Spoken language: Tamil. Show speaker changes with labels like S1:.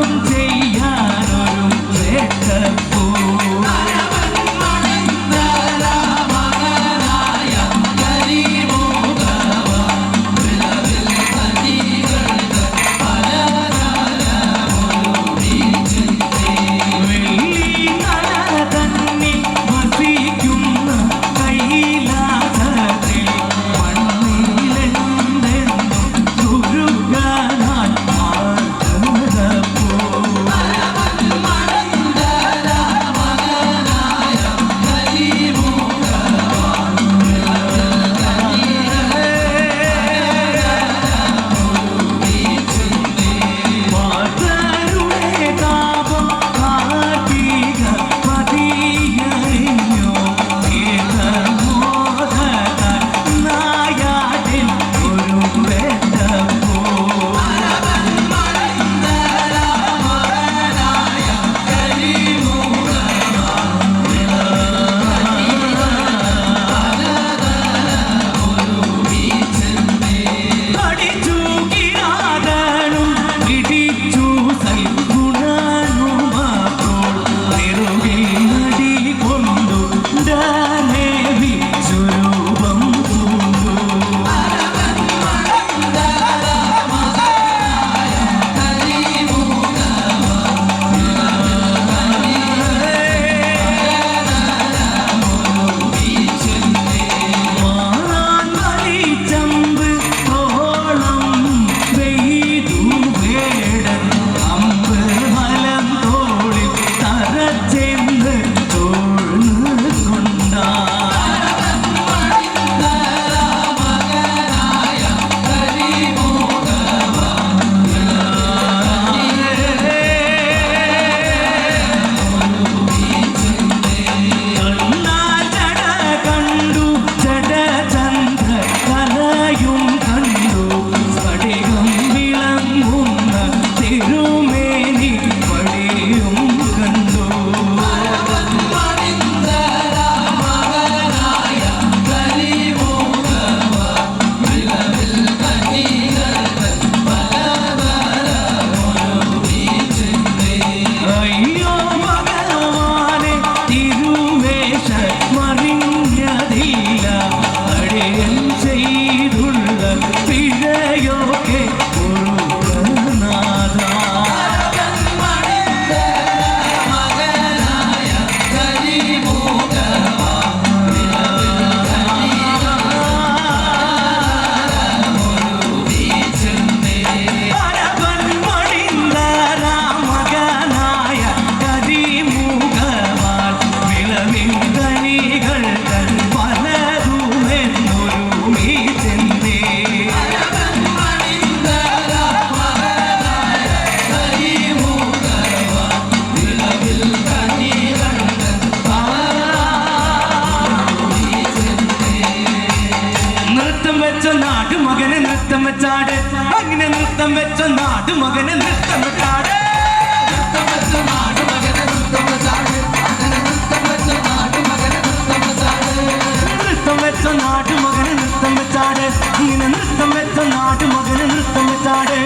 S1: Come நிறுத்தம் வெச்ச நாடு மகனை நிறுத்தம் விட்டாடு நிறுத்தம் வெச்ச நாடு மகனை நிறுத்தம் விட்டாடு நிறுத்தம் வெச்ச நாடு மகனை நிறுத்தம் விட்டாடு நிறுத்தம் வெச்ச நிறுத்தம் விட்டாடு